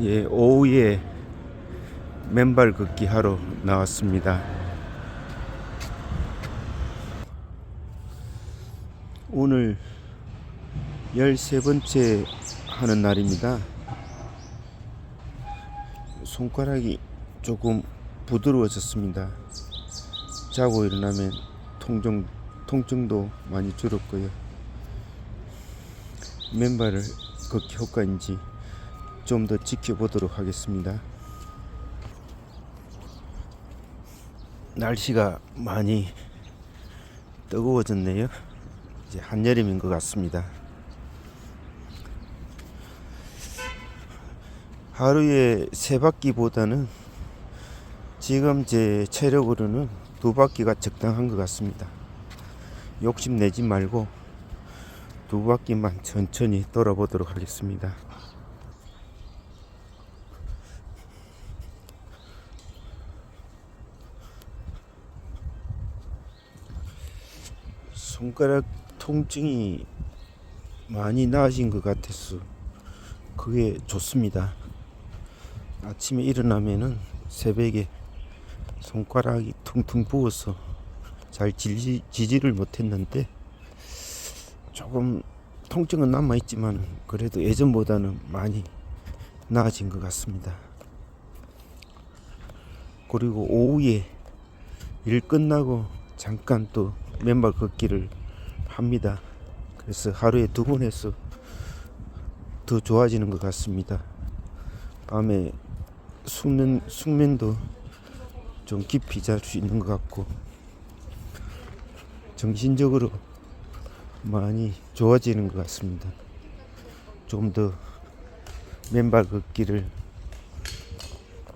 예, 오후에 맨발 걷기 하러 나왔습니다. 오늘 13번째 하는 날입니다. 손가락이 조금 부드러워졌습니다. 자고 일어나면 통증, 통증도 많이 줄었고요. 맨발을 걷기 효과인지 좀 더 지켜보도록 하겠습니다. 날씨가 많이 뜨거워졌네요. 이제 한여름인 것 같습니다. 하루에 세 바퀴보다는 지금 제 체력으로는 두 바퀴가 적당한 것 같습니다. 욕심 내지 말고 두 바퀴만 천천히 돌아보도록 하겠습니다. 손가락 통증이 많이 나아진 것 같아서 그게 좋습니다. 아침에 일어나면은 새벽에 손가락이 퉁퉁 부어서 잘 지지, 지지를 못했는데 조금 통증은 남아있지만 그래도 예전보다는 많이 나아진 것 같습니다. 그리고 오후에 일 끝나고 잠깐 또 맨발 걷기를 합니다. 그래서 하루에 두 번 해서 더 좋아지는 것 같습니다. 밤에 숙면, 숙면도 좀 깊이 잘 수 있는 것 같고 정신적으로 많이 좋아지는 것 같습니다. 좀 더 맨발 걷기를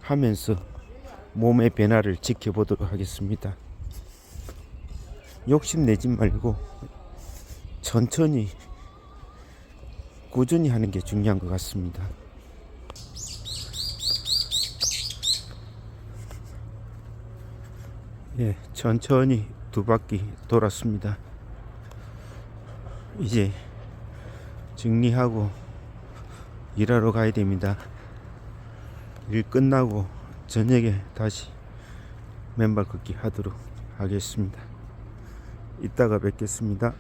하면서 몸의 변화를 지켜보도록 하겠습니다. 욕심 내지 말고 천천히 꾸준히 하는 게 중요한 것 같습니다. 예, 천천히 두 바퀴 돌았습니다. 이제 정리하고 일하러 가야 됩니다. 일 끝나고 저녁에 다시 맨발 걷기 하도록 하겠습니다. 이따가 뵙겠습니다.